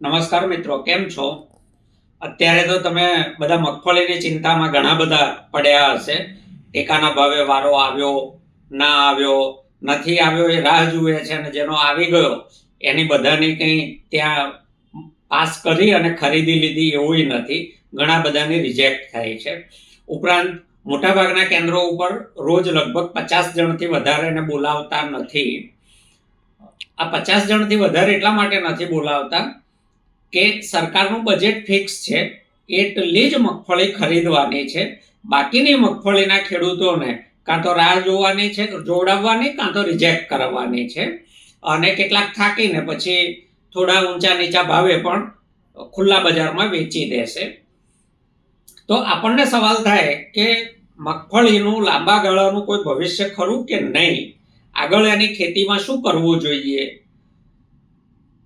નમસ્કાર મિત્રો, કેમ છો? અત્યારે તો તમે બધા મગફળીની ચિંતામાં ઘણા બધા પડ્યા હશે. ટેકાના ભાવે વારો આવ્યો, ના આવ્યો, નથી આવ્યો એ રાહ જુએ છે અને જેનો આવી ગયો, એની બધાની કંઈ ત્યાં પાસ કરી અને ખરીદી લીધી એવું નથી. ઘણા બધાની રિજેક્ટ થાય છે. ઉપરાંત મોટાભાગના કેન્દ્રો ઉપર રોજ લગભગ પચાસ જણથી વધારેને બોલાવતા નથી. આ પચાસ જણથી વધારે એટલા માટે નથી બોલાવતા કે સરકારનું બજેટ ફિક્સ છે, એટલી જ મગફળી ખરીદવાની છે. બાકીની મગફળીના ખેડૂતોને કાં તો રાહ જોવાની છે, જોડાવવાની, કાં તો રિજેક્ટ કરવાની છે. અને કેટલાક થાકીને પછી થોડા ઊંચા નીચા ભાવે પણ ખુલ્લા બજારમાં વેચી દેશે. તો આપણને સવાલ થાય કે મગફળીનું લાંબા ગાળાનું કોઈ ભવિષ્ય ખરું કે નહીં? આગળ એની ખેતીમાં શું કરવું જોઈએ?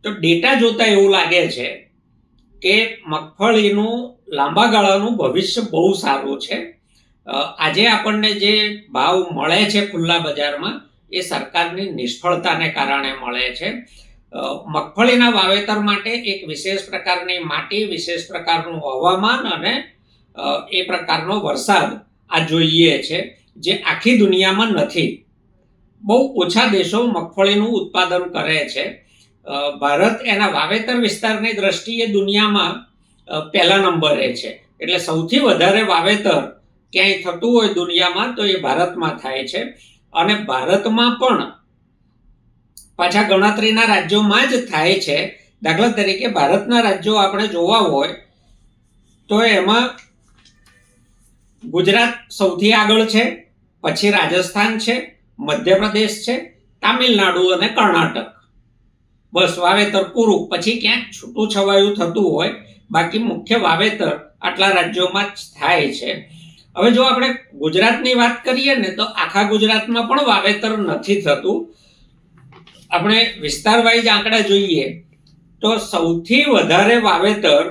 તો ડેટા જોતા એવું લાગે છે કે મગફળીનું લાંબા ગાળાનું ભવિષ્ય બહુ સારું છે. આજે આપણને જે ભાવ મળે છે ખુલ્લા બજારમાં એ સરકારની નિષ્ફળતાને કારણે મળે છે. મગફળીના વાવેતર માટે એક વિશેષ પ્રકારની માટી, વિશેષ પ્રકારનું હવામાન અને એ પ્રકારનો વરસાદ આ જોઈએ છે જે આખી દુનિયામાં નથી. બહુ ઓછા દેશો મગફળીનું ઉત્પાદન કરે છે. ભારત એના વાવેતર વિસ્તારની દ્રષ્ટિએ દુનિયામાં પહેલા નંબરે છે. એટલે સૌથી વધારે વાવેતર ક્યાંય થતું હોય દુનિયામાં, તો એ ભારતમાં થાય છે. અને ભારતમાં પણ પાછા ગણતરીના રાજ્યોમાં જ થાય છે. દાખલા તરીકે ભારતના રાજ્યો આપણે જોવા હોય, તો એમાં ગુજરાત સૌથી આગળ છે, પછી રાજસ્થાન છે, મધ્યપ્રદેશ છે, તામિલનાડુ અને કર્ણાટક. બસ વાવેતર પૂરું. પછી ક્યાંક છૂટું છવાયું થતું હોય, બાકી મુખ્ય વાવેતર આટલા રાજ્યોમાં જ થાય છે. હવે જો આપણે ગુજરાતની વાત કરીએ ને, તો આખા ગુજરાતમાં પણ વાવેતર નથી થતું. આપણે વિસ્તાર વાઇઝ આંકડા જોઈએ, તો સૌથી વધારે વાવેતર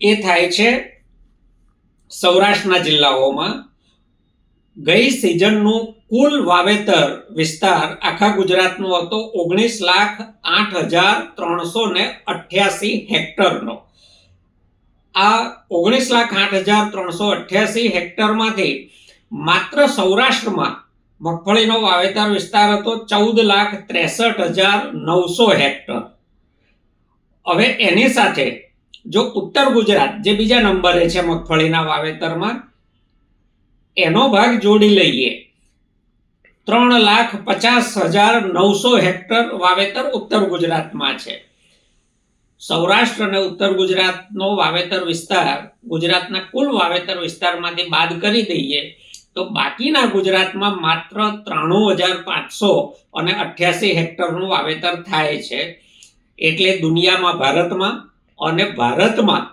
એ થાય છે સૌરાષ્ટ્રના જિલ્લાઓમાં. ગઈ સિઝનનું કુલ વાવેતર વિસ્તાર આખા ગુજરાતનો હતો ઓગણીસ લાખ આઠ હજાર ત્રણસો ને અઠ્યાસી હેક્ટરનો. આ ઓગણીસ લાખ આઠ હજાર ત્રણસો અઠ્યાસી હેક્ટરમાંથી માત્ર સૌરાષ્ટ્રમાં મગફળીનો વાવેતર વિસ્તાર હતો ચૌદ લાખ ત્રેસઠ હજાર નવસો હેક્ટર. હવે એની સાથે જો ઉત્તર ગુજરાત, જે બીજા નંબરે છે મગફળીના વાવેતરમાં એનો ભાગ જોડી લઈએ. ત્રણ લાખ પચાસ હજાર નવસો હેક્ટર વાવેતર ઉત્તર ગુજરાતમાં છે. સૌરાષ્ટ્ર અને ઉત્તર ગુજરાતનો વાવેતર વિસ્તાર, ગુજરાતના કુલ વાવેતર વિસ્તારમાંથી બાદ કરી દઈએ, તો બાકીના ગુજરાતમાં માત્ર ત્રાણું હજાર પાંચસો અને અઠ્યાસી હેક્ટરનું વાવેતર થાય છે. એટલે દુનિયામાં ભારતમાં અને ભારતમાં,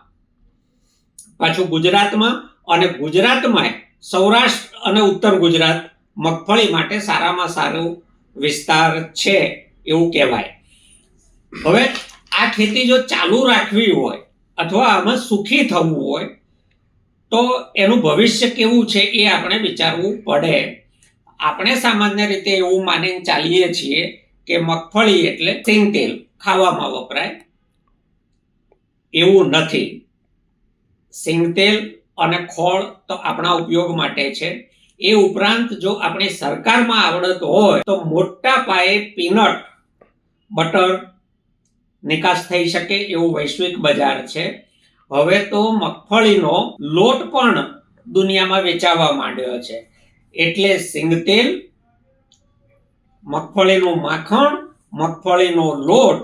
પાછું ગુજરાતમાં અને ગુજરાતમાં સૌરાષ્ટ્ર અને ઉત્તર ગુજરાત મગફળી માટે સારામાં સારું વિસ્તાર છે એવું કહેવાય. હવે આ ખેતી જો ચાલુ રાખવી હોય અથવા આમાં સુખી થવું હોય તો એનું ભવિષ્ય કેવું છે એ આપણે વિચારવું પડે. આપણે સામાન્ય રીતે એવું માનીને ચાલીએ છીએ કે મગફળી એટલે સિંગ તેલ ખાવામાં વપરાય. એવું નથી. સિંગતેલ અને ખોળ તો આપણા ઉપયોગ માટે છે. એ ઉપરાંત જો આપણે સરકારમાં આવડત હોય તો મોટા પાયે પીનટ બટર નિકાસ થઈ શકે એવું વૈશ્વિક બજાર છે. હવે તો મગફળીનો લોટ પણ દુનિયામાં વેચાવા માંડ્યો છે. એટલે સિંગતેલ, મગફળીનું માખણ, મગફળીનો લોટ,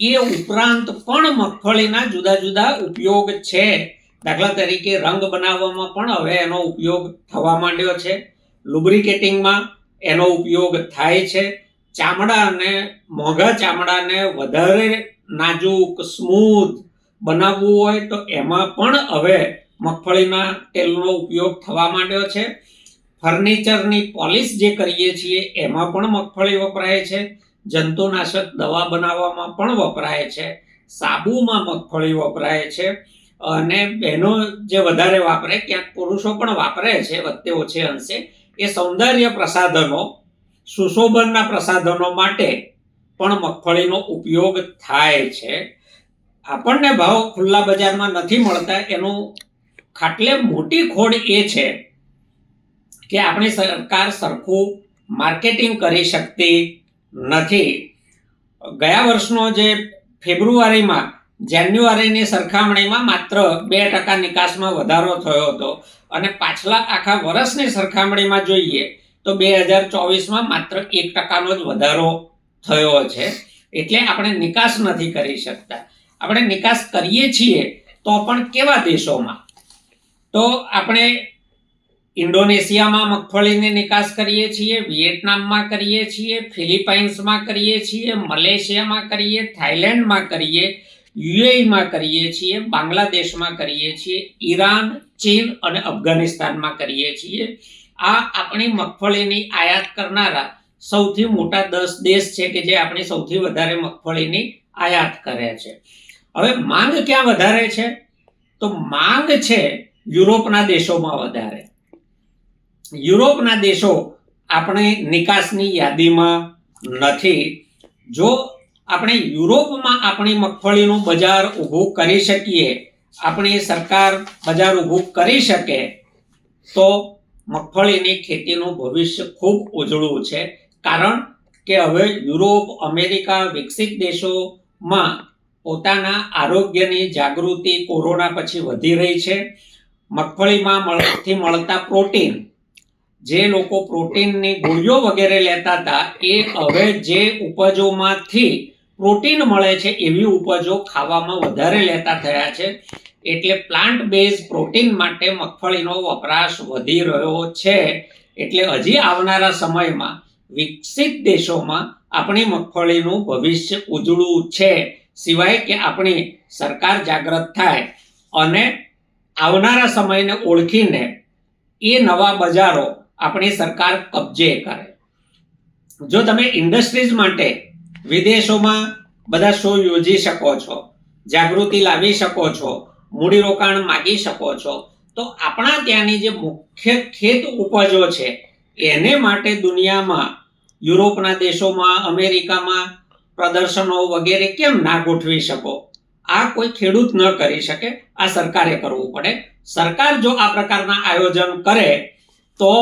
એ ઉપરાંત પણ મગફળીના જુદા જુદા ઉપયોગ છે. દાખલા તરીકે રંગ બનાવવામાં પણ હવે એનો ઉપયોગ થવા માંડ્યો છે. લુબ્રિકેટિંગમાં એનો ઉપયોગ થાય છે. ચામડા અને મોંઘા ચામડાને વધારે નાજુક સ્મૂથ બનાવવું હોય તો એમાં પણ હવે મગફળીના તેલનો ઉપયોગ થવા માંડ્યો છે. ફર્નિચરની પોલિશ જે કરીએ છીએ એમાં પણ મગફળી વપરાય છે. જંતુનાશક દવા બનાવવામાં પણ વપરાય છે. સાબુમાં મગફળી વપરાય છે. અને બહેનો જે વધારે વાપરે, ક્યાંક પુરુષો પણ વાપરે છે વચ્ચે ઓછે અંશે, એ સૌંદર્ય પ્રસાધનો, સુશોભનના પ્રસાધનો માટે પણ મગફળીનો ઉપયોગ થાય છે. આપણને ભાવ ખુલ્લા બજારમાં નથી મળતા, એનું ખાટલે મોટી ખોડ એ છે કે આપણી સરકાર સરખું માર્કેટિંગ કરી શકતી નથી. ગયા વર્ષનો જે ફેબ્રુઆરીમાં જાન્યુઆરીની સરખામણીમાં માત્ર બે ટકા નિકાસમાં વધારો થયો હતો. અને પાછલા આખા વર્ષની સરખામણીમાં જોઈએ તો બે હજાર ચોવીસમાં માત્ર એક ટકાનો જ વધારો થયો છે. એટલે આપણે નિકાસ નથી કરી શકતા. આપણે નિકાસ કરીએ છીએ તો પણ કેવા દેશોમાં? તો આપણે ઇન્ડોનેશિયામાં મગફળીની નિકાસ કરીએ છીએ વિયેટનામમાં કરીએ છીએ, ફિલિપાઇન્સમાં કરીએ છીએ, મલેશિયામાં કરીએ, થાઇલેન્ડમાં કરીએ યુએઈમાં કરીએ છીએ, બાંગ્લાદેશમાં કરીએ છીએ, ઈરાન, ચીન અને અફઘાનિસ્તાનમાં કરીએ છીએ. આ આપણી મગફળીની આયાત કરનારા સૌથી મોટા દસ દેશ છે કે જે આપણી સૌથી વધારે મગફળીની આયાત કરે છે. હવે માંગ ક્યાં વધારે છે? તો માંગ છે યુરોપના દેશોમાં વધારે. યુરોપના દેશો આપણે નિકાસની યાદીમાં નથી. જો આપણે યુરોપમાં આપણી મગફળીનું બજાર ઊભું કરી શકીએ, આપણી સરકાર બજાર ઊભું કરી શકે, તો મગફળીની ખેતીનું ભવિષ્ય ખૂબ ઉજળું છે. કારણ કે હવે યુરોપ, અમેરિકા વિકસિત દેશોમાં પોતાના આરોગ્યની જાગૃતિ કોરોના પછી વધી રહી છે. મગફળીમાં મળથી મળતા પ્રોટીન, જે લોકો પ્રોટીનની ગોળીઓ વગેરે લેતા હતા, એ હવે જે ઉપજોમાંથી પ્રોટીન મળે છે એવી ઉપજો ખાવામાં વધારે લેતા થયા છે. એટલે પ્લાન્ટ બેઝ પ્રોટીન માટે મગફળીનો વપરાશ વધી રહ્યો છે. એટલે હજી આવનારા સમયમાં વિકસિત દેશોમાં આપણી મગફળીનું ભવિષ્ય ઉજળું છે. સિવાય કે આપણી સરકાર જાગૃત થાય અને આવનારા સમયને ઓળખીને એ નવા બજારો આપણી સરકાર કબજે કરે. જો તમે ઇન્ડસ્ટ્રીઝ માટે વિદેશોમાં બધા શો યોજી શકો છો, જાગૃતિ લાવી શકો છો, મૂડીરોકાણ માગી શકો છો. તો આપણા ત્યાંની જે મુખ્ય ખેત ઉપજો છે, એને માટે દુનિયામાં, યુરોપના દેશોમાં, અમેરિકામાં પ્રદર્શનો વગેરે કેમ ના ગોઠવી શકો? આ કોઈ ખેડૂત ન કરી શકે, આ સરકારે કરવું પડે. સરકાર જો આ પ્રકારના આયોજન કરે, તો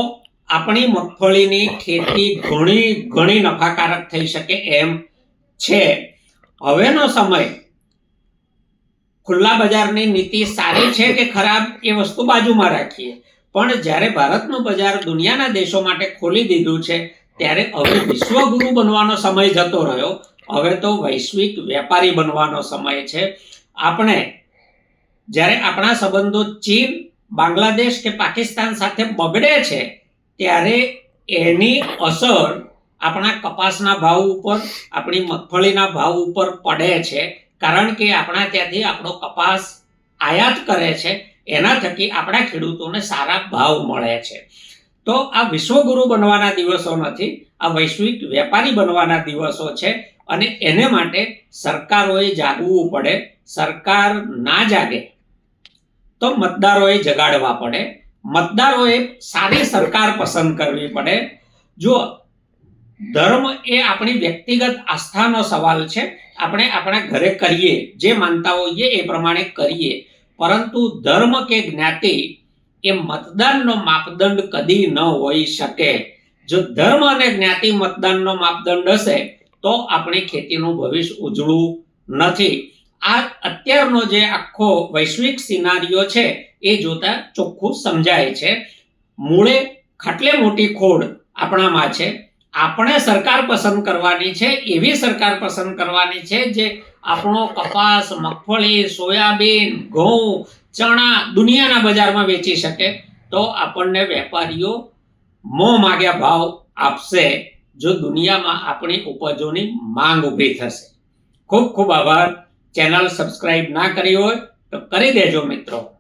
આપણી મગફળીની ખેતી ઘણી ઘણી નફાકારક થઈ શકે એમ છે. હવેનો સમય ખુલ્લા બજારની નીતિ સારી છે કે ખરાબ એ વસ્તુ બાજુમાં રાખીએ. પણ જ્યારે ભારતનું બજાર દુનિયાના દેશો માટે ખોલી દીધું છે, ત્યારે હવે વિશ્વગુરુ બનવાનો સમય જતો રહ્યો. હવે તો વૈશ્વિક વેપારી બનવાનો સમય છે. આપણે જ્યારે આપણા સંબંધો ચીન, બાંગ્લાદેશ કે પાકિસ્તાન સાથે બગડે છે, ત્યારે એની અસર આપણા કપાસના ભાવ ઉપર, આપણી મગફળીના ભાવ ઉપર પડે છે. કારણ કે આપણા ત્યાંથી આપણો કપાસ આયાત કરે છે, એના થકી આપણા ખેડૂતોને સારા ભાવ મળે છે. તો આ વિશ્વગુરુ બનવાના દિવસો નથી, આ વૈશ્વિક વેપારી બનવાના દિવસો છે અને એને માટે સરકારોએ જાગવું પડે, સરકાર ના જાગે તો મતદારોએ જગાડવા પડે. મતદારોએ સારી સરકાર પસંદ કરવી પડે. જો ધર્મ એ આપણી વ્યક્તિગત આસ્થાનો સવાલ છે. આપણે આપણા ઘરે કરીએ, જે માનતા હોઈએ એ પ્રમાણે કરીએ. પરંતુ ધર્મ કે જ્ઞાતિ એ મતદાનનો માપદંડ કદી ન હોઈ શકે. જો ધર્મ અને જ્ઞાતિ મતદાનનો માપદંડ હશે, તો આપણી ખેતીનું ભવિષ્ય ઉજળું નથી. આ અત્યારનો જે આખો વૈશ્વિક સિનારીઓ છે, એ જોતા ચોખ્ખું સમજાય છે. મૂળે ખાટલે મોટી ખોડ આપણામાં છે. આપણે સરકાર પસંદ કરવાની છે, એવી સરકાર પસંદ કરવાની છે જે આપણો કપાસ, મગફળી, સોયાબીન, ઘઉં, ચણા દુનિયાના બજારમાં વેચી શકે તો આપણને વેપારીઓ મોં માગ્યા ભાવ આપશે જો દુનિયામાં આપણી ઉપજોની માંગ ઊભી થશે. ખૂબ ખૂબ આભાર. ચેનલ સબસ્ક્રાઈબ ના કરી હોય તો કરી દેજો મિત્રો.